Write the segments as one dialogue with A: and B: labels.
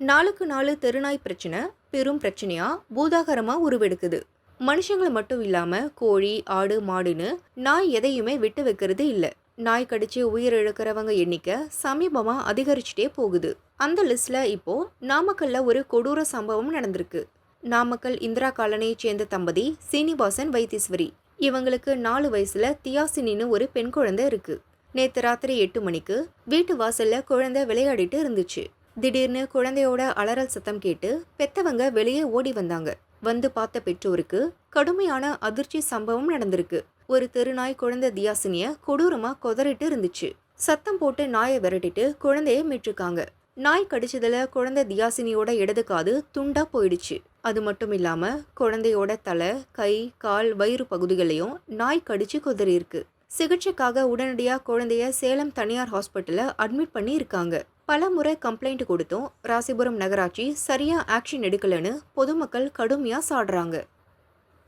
A: நாளுக்கு நாள் தெருநாய் பிரச்சனை பெரும் பிரச்சனையாக பூதாகரமாக உருவெடுக்குது. மனுஷங்களை மட்டும் இல்லாமல் கோழி ஆடு மாடுன்னு நாய் எதையுமே விட்டு வைக்கிறது இல்லை. நாய் கடிச்சு உயிர் இழக்கிறவங்க எண்ணிக்கை சமீபமாக அதிகரிச்சுட்டே போகுது. அந்த லிஸ்ட்டில் இப்போ நாமக்கல்ல ஒரு கொடூர சம்பவம் நடந்திருக்கு. நாமக்கல் இந்திரா காலனியை சேர்ந்த தம்பதி சீனிவாசன் வைத்தீஸ்வரி. இவங்களுக்கு நாலு வயசுல தியாசினின்னு ஒரு பெண் குழந்தை இருக்கு. நேற்று ராத்திரி எட்டு மணிக்கு வீட்டு வாசல்ல குழந்தை விளையாடிட்டு இருந்துச்சு. திடீர்னு குழந்தையோட அலறல் சத்தம் கேட்டு பெத்தவங்க வெளியே ஓடி வந்தாங்க. வந்து பார்த்த பெற்றோருக்கு கடுமையான அதிர்ச்சி சம்பவம் நடந்திருக்கு. ஒரு தெருநாய் குழந்தை தியாசினிய கொடூரமா கொதறிட்டு இருந்துச்சு. சத்தம் போட்டு நாயை விரட்டிட்டு குழந்தைய மீட்டிருக்காங்க நாய் கடிச்சதுல குழந்தை தியாசினியோட இடது காது துண்டா போயிடுச்சு. அது மட்டும் இல்லாம குழந்தையோட தலை கை கால் வயிறு பகுதிகளையும் நாய் கடிச்சு கொதறி இருக்கு சிகிச்சைக்காக உடனடியாக குழந்தைய சேலம் தனியார் ஹாஸ்பிட்டலில் அட்மிட் பண்ணி இருக்காங்க பல முறை கம்ப்ளைண்ட் கொடுத்தும் ராசிபுரம் நகராட்சி சரியா ஆக்ஷன் எடுக்கலன்னு பொதுமக்கள் கடுமையா சாடுறாங்க.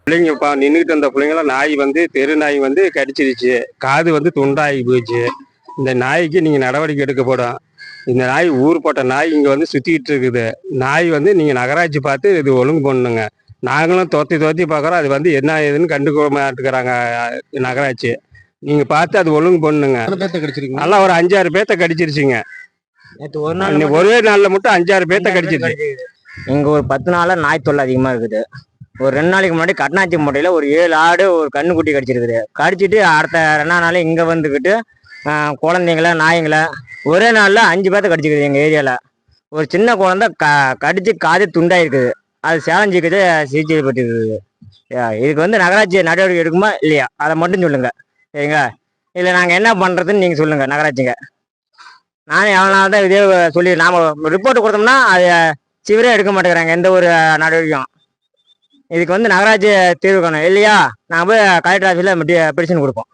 B: பிள்ளைங்க பா நின்றுட்டு இருந்த பிள்ளைங்கள நாய் வந்து தெரு நாய் வந்து கடிச்சிருச்சு. காது வந்து துண்டாகி போச்சு. இந்த நாய்க்கு நீங்க நடவடிக்கை எடுக்கப்படும் இந்த நாய் ஊர் போட்ட நாய் இங்க வந்து சுத்திட்டு இருக்குது. நாய் வந்து நீங்க நகராட்சி பார்த்து இது ஒழுங்கு பண்ணுங்க நாங்களும் தோத்தி தோத்தி பார்க்குறோம். அது வந்து என்ன ஏதுன்னு கண்டுக்க மாட்டுக்கிறாங்க நகராட்சி. நீங்க பார்த்து அது ஒழுங்கு பண்ணுங்க.
C: எத்தனை பேர்த்த கடிச்சிருக்கீங்க?
B: நல்லா ஒரு அஞ்சாறு பேர்த்த கடிச்சிருச்சுங்க.
D: நேற்று ஒரு நாள்
B: ஒரே நாள்ல மட்டும் அஞ்சாறு பேர்த்த கடிச்சிருச்சு
D: இங்க ஒரு பத்து நாளா நாய் தொல்லை அதிகமா இருக்குது. ஒரு ரெண்டு நாளைக்கு முன்னாடி கட்னாச்சி மூட்டையில ஒரு ஏழு ஆடு ஒரு கண்ணுக்குட்டி கடிச்சிருக்குது. கடிச்சிட்டு அடுத்த ரெண்டாம் நாள் இங்க வந்துக்கிட்டு குழந்தைங்கள நாய்ங்கள ஒரே நாள்ல அஞ்சு பேர்த்த கடிச்சிருக்குது எங்க ஏரியால. ஒரு சின்ன குழந்தை க கடிச்சு காது துண்டாயிருக்குது. அது சேலஞ்சுக்கிட்டு சிகிச்சை பெற்று இருக்குது இதுக்கு வந்து நகராட்சி நடவடிக்கை எடுக்குமா இல்லையா? அதை மட்டும் சொல்லுங்க. சரிங்களா இல்லை நாங்கள் என்ன பண்ணுறதுன்னு நீங்கள் சொல்லுங்க நகராட்சிங்க. நானே எவ்வளோ நாள் தான் இதே சொல்லி நாம் ரிப்போர்ட் கொடுத்தோம்னா அது சிவரே எடுக்க மாட்டேங்கிறாங்க எந்த ஒரு நடவடிக்கையும். இதுக்கு வந்து நகராட்சி தீர்வு காணும் இல்லையா? நாங்கள் போய் கலெக்டர் ஆஃபீஸில் பெட்டிஷன் கொடுப்போம்.